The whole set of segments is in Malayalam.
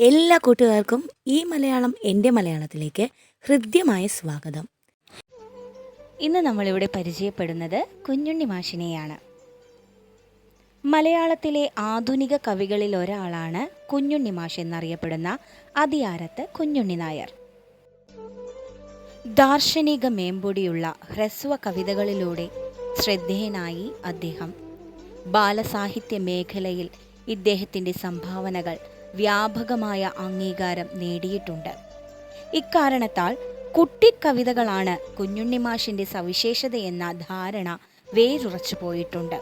എല്ലാ കൂട്ടുകാർക്കും ഈ മലയാളം എന്റെ മലയാളത്തിലേക്ക് ഹൃദ്യമായ സ്വാഗതം. ഇന്ന് നമ്മളിവിടെ പരിചയപ്പെടുന്നത് കുഞ്ഞുണ്ണി മാഷിനെയാണ്. മലയാളത്തിലെ ആധുനിക കവികളിൽ ഒരാളാണ് കുഞ്ഞുണ്ണി മാഷ് എന്നറിയപ്പെടുന്ന അതിയാരത്ത് കുഞ്ഞുണ്ണി നായർ. ദാർശനിക മേമ്പൊടിയുള്ള ഹ്രസ്വ കവിതകളിലൂടെ ശ്രദ്ധേയനായി അദ്ദേഹം. ബാലസാഹിത്യ മേഖലയിൽ ഇദ്ദേഹത്തിന്റെ സംഭാവനകൾ വ്യാപകമായ അംഗീകാരം നേടിയിട്ടുണ്ട്. ഇക്കാരണത്താൽ കുട്ടിക്കവിതകളാണ് കുഞ്ഞുണ്ണിമാഷിന്റെ സവിശേഷതയെന്ന ധാരണ വേരുറച്ചു പോയിട്ടുണ്ട്.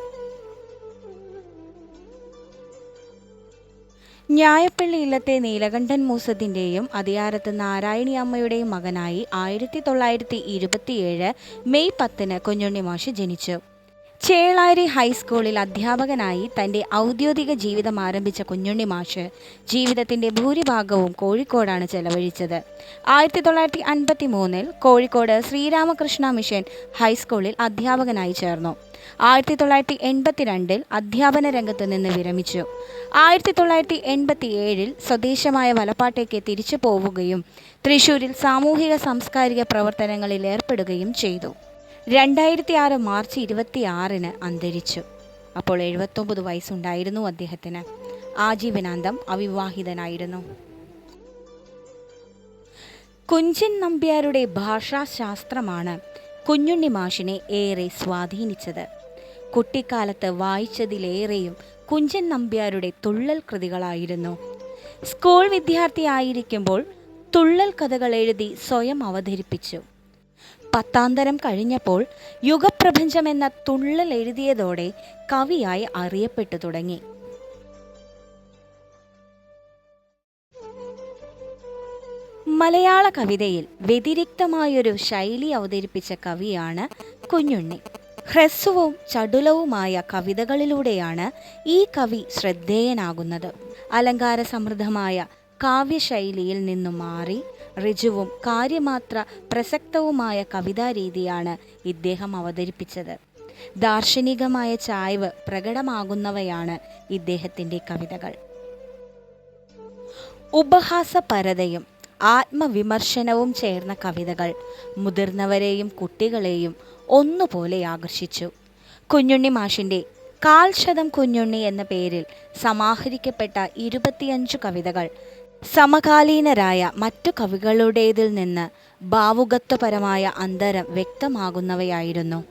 ഞായപ്പള്ളി ഇല്ലത്തെ നീലകണ്ഠൻ മൂസത്തിന്റെയും അതിയാരത്ത് നാരായണി അമ്മയുടെയും മകനായി ആയിരത്തി തൊള്ളായിരത്തി ഇരുപത്തിയേഴ് മെയ് പത്തിന് കുഞ്ഞുണ്ണിമാഷ് ജനിച്ചു. ചേളാരി ഹൈസ്കൂളിൽ അധ്യാപകനായി തന്റെ ഔദ്യോഗിക ജീവിതം ആരംഭിച്ച കുഞ്ഞുണ്ണി മാഷ് ജീവിതത്തിന്റെ ഭൂരിഭാഗവും കോഴിക്കോടാണ് ചെലവഴിച്ചത്. ആയിരത്തി തൊള്ളായിരത്തി അൻപത്തി മൂന്നിൽ കോഴിക്കോട് ശ്രീരാമകൃഷ്ണ മിഷൻ ഹൈസ്കൂളിൽ അധ്യാപകനായി ചേർന്നു. ആയിരത്തി തൊള്ളായിരത്തി എൺപത്തിരണ്ടിൽ അധ്യാപന രംഗത്ത് നിന്ന് വിരമിച്ചു. ആയിരത്തി തൊള്ളായിരത്തി എൺപത്തി ഏഴിൽ സ്വദേശമായ വലപ്പാട്ടേക്ക് തിരിച്ചു പോവുകയും തൃശൂരിൽ സാമൂഹിക സാംസ്കാരിക പ്രവർത്തനങ്ങളിൽ ഏർപ്പെടുകയും ചെയ്തു. രണ്ടായിരത്തി ആറ് മാർച്ച് ഇരുപത്തി ആറിന് അന്തരിച്ചു. അപ്പോൾ എഴുപത്തൊമ്പത് വയസ്സുണ്ടായിരുന്നു അദ്ദേഹത്തിന്. ആജീവനാന്തം അവിവാഹിതനായിരുന്നു. കുഞ്ചൻ നമ്പ്യാരുടെ ഭാഷാശാസ്ത്രമാണ് കുഞ്ഞുണ്ണി മാഷിനെ ഏറെ സ്വാധീനിച്ചത്. കുട്ടിക്കാലത്ത് വായിച്ചതിലേറെയും കുഞ്ചൻ നമ്പ്യാരുടെ തുള്ളൽ കൃതികളായിരുന്നു. സ്കൂൾ വിദ്യാർത്ഥിയായിരിക്കുമ്പോൾ തുള്ളൽ കഥകൾ എഴുതി സ്വയം അവതരിപ്പിച്ചു. പത്താന്തരം കഴിഞ്ഞപ്പോൾ യുഗപ്രപഞ്ചം എന്ന തുള്ളൽ എഴുതിയതോടെ കവിയായി അറിയപ്പെട്ടു തുടങ്ങി. മലയാള കവിതയിൽ വ്യതിരിക്തമായൊരു ശൈലി അവതരിപ്പിച്ച കവിയാണ് കുഞ്ഞുണ്ണി. ഹ്രസ്വവും ചടുലവുമായ കവിതകളിലൂടെയാണ് ഈ കവി ശ്രദ്ധേയനാകുന്നത്. അലങ്കാര സമൃദ്ധമായ കാവ്യശൈലിയിൽ നിന്നും മാറി ഋജുവും കാര്യമാത്ര പ്രസക്തവുമായ കവിതാരീതിയാണ് ഇദ്ദേഹം അവതരിപ്പിച്ചത്. ദാർശനികമായ ചായ്വ് പ്രകടമാകുന്നവയാണ് ഇദ്ദേഹത്തിന്റെ കവിതകൾ. ഉപഹാസപരതയും ആത്മവിമർശനവും ചേർന്ന കവിതകൾ മുതിർന്നവരെയും കുട്ടികളെയും ഒന്നുപോലെ ആകർഷിച്ചു. കുഞ്ഞുണ്ണി മാഷിന്റെ കാൽശതം കുഞ്ഞുണ്ണി എന്ന പേരിൽ സമാഹരിക്കപ്പെട്ട ഇരുപത്തിയഞ്ചു കവിതകൾ സമകാലീനരായ മറ്റു കവികളുടേതിൽ നിന്ന് ഭാവുകത്വപരമായ അന്തരം വ്യക്തമാകുന്നവയായിരുന്നു.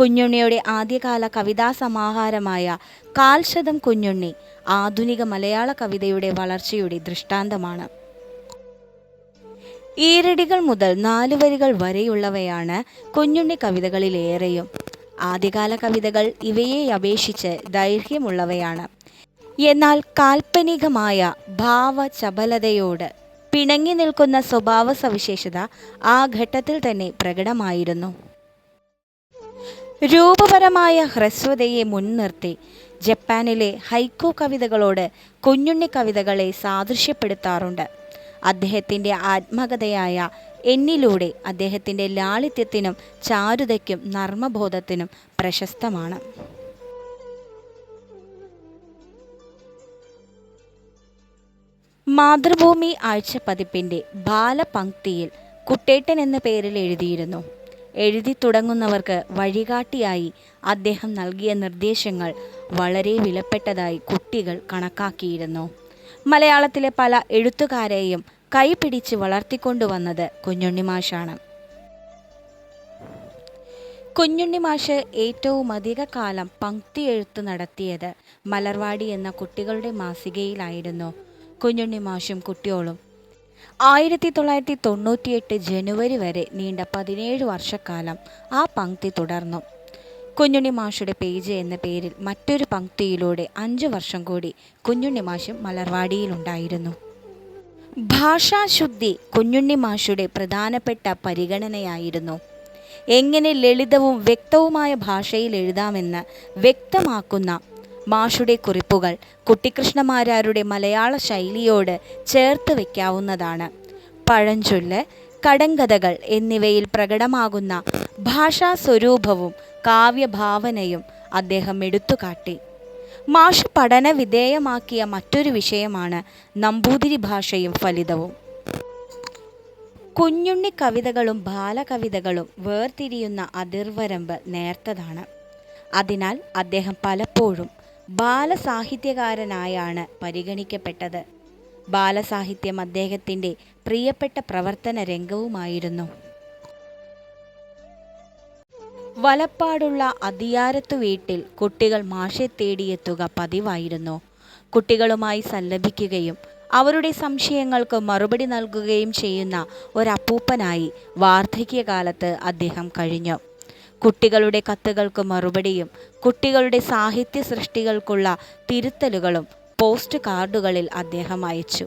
കുഞ്ഞുണ്ണിയുടെ ആദ്യകാല കവിതാ സമാഹാരമായ കാൽശതം കുഞ്ഞുണ്ണി ആധുനിക മലയാള കവിതയുടെ വളർച്ചയുടെ ദൃഷ്ടാന്തമാണ്. ഈരടികൾ മുതൽ നാലുവരികൾ വരെയുള്ളവയാണ് കുഞ്ഞുണ്ണി കവിതകളിലേറെയും. ആദ്യകാല കവിതകൾ ഇവയെ അപേക്ഷിച്ച് ദൈർഘ്യമുള്ളവയാണ്. എന്നാൽ കാൽപ്പനികമായ ഭാവചപലതയോട് പിണങ്ങി നിൽക്കുന്ന സ്വഭാവ സവിശേഷത ആ ഘട്ടത്തിൽ തന്നെ പ്രകടമായിരുന്നു. രൂപപരമായ ഹ്രസ്വതയെ മുൻനിർത്തി ജപ്പാനിലെ ഹൈക്കോ കവിതകളോട് കുഞ്ഞുണ്ണി കവിതകളെ സാദൃശ്യപ്പെടുത്താറുണ്ട്. അദ്ദേഹത്തിന്റെ ആത്മകഥയായ എന്നിലൂടെ അദ്ദേഹത്തിന്റെ ലാളിത്യത്തിനും ചാരുതയ്ക്കും നർമ്മബോധത്തിനും പ്രശസ്തമാണ്. മാതൃഭൂമി ആഴ്ചപ്പതിപ്പിന്റെ ബാലപംക്തിയിൽ കുട്ടേട്ടൻ എന്ന പേരിൽ എഴുതിയിരുന്നു. എഴുതി തുടങ്ങുന്നവർക്ക് വഴികാട്ടിയായി അദ്ദേഹം നൽകിയ നിർദ്ദേശങ്ങൾ വളരെ വിലപ്പെട്ടതായി കുട്ടികൾ കണക്കാക്കിയിരുന്നു. മലയാളത്തിലെ പല എഴുത്തുകാരെയും കൈപിടിച്ച് വളർത്തിക്കൊണ്ടുവന്നത് കുഞ്ഞുണ്ണിമാഷാണ് കുഞ്ഞുണ്ണിമാഷ് ഏറ്റവും അധിക കാലം പങ്ക്തി എഴുത്ത് നടത്തിയത് മലർവാടി എന്ന കുട്ടികളുടെ മാസികയിലായിരുന്നു. കുഞ്ഞുണ്ണി മാഷും കുട്ടിയോളും. ആയിരത്തി തൊള്ളായിരത്തി തൊണ്ണൂറ്റിയെട്ട് ജനുവരി വരെ നീണ്ട പതിനേഴ് വർഷക്കാലം ആ പങ്ക്തി തുടർന്നു. കുഞ്ഞുണ്ണി മാഷുടെ പേജ് എന്ന പേരിൽ മറ്റൊരു പങ്ക്തിയിലൂടെ അഞ്ച് വർഷം കൂടി കുഞ്ഞുണ്ണി മാഷും മലർവാടിയിലുണ്ടായിരുന്നു. ഭാഷാശുദ്ധി കുഞ്ഞുണ്ണി മാഷുടെ പ്രധാനപ്പെട്ട പരിഗണനയായിരുന്നു. എങ്ങനെ ലളിതവും വ്യക്തവുമായ ഭാഷയിൽ എഴുതാമെന്ന് വ്യക്തമാക്കുന്ന മാഷുടെ കുറിപ്പുകൾ കുട്ടിക്കൃഷ്ണമാരാരുടെ മലയാള ശൈലിയോട് ചേർത്ത് വയ്ക്കാവുന്നതാണ് പഴഞ്ചൊല്ല് കടങ്കഥകൾ എന്നിവയിൽ പ്രകടമാകുന്ന ഭാഷാ ഭാഷാസ്വരൂപവും കാവ്യഭാവനയും അദ്ദേഹം എടുത്തുകാട്ടി. മാഷ് പഠന വിധേയമാക്കിയ മറ്റൊരു വിഷയമാണ് നമ്പൂതിരി ഭാഷയും ഫലിതവും. കുഞ്ഞുണ്ണി കവിതകളും ബാലകവിതകളും വേർതിരിയുന്ന അതിർവരമ്പ് നേർത്തതാണ്. അതിനാൽ അദ്ദേഹം പലപ്പോഴും ബാലസാഹിത്യകാരനായാണ് പരിഗണിക്കപ്പെട്ടത്. ബാലസാഹിത്യം അദ്ദേഹത്തിന്റെ പ്രിയപ്പെട്ട പ്രവർത്തന രംഗവുമായിരുന്നു. വലപ്പാടുള്ള അതിയാരത്തു വീട്ടിൽ കുട്ടികൾ മാഷെ തേടിയെത്തുക പതിവായിരുന്നു. കുട്ടികളുമായി സല്ലപിക്കുകയും അവരുടെ സംശയങ്ങൾക്ക് മറുപടി നൽകുകയും ചെയ്യുന്ന ഒരപ്പൂപ്പനായി വാർദ്ധക്യകാലത്ത് അദ്ദേഹം കഴിഞ്ഞു. കുട്ടികളുടെ കത്തുകൾക്ക് മറുപടിയും കുട്ടികളുടെ സാഹിത്യ സൃഷ്ടികൾക്കുള്ള തിരുത്തലുകളും പോസ്റ്റ് കാർഡുകളിൽ അദ്ദേഹം അയച്ചു.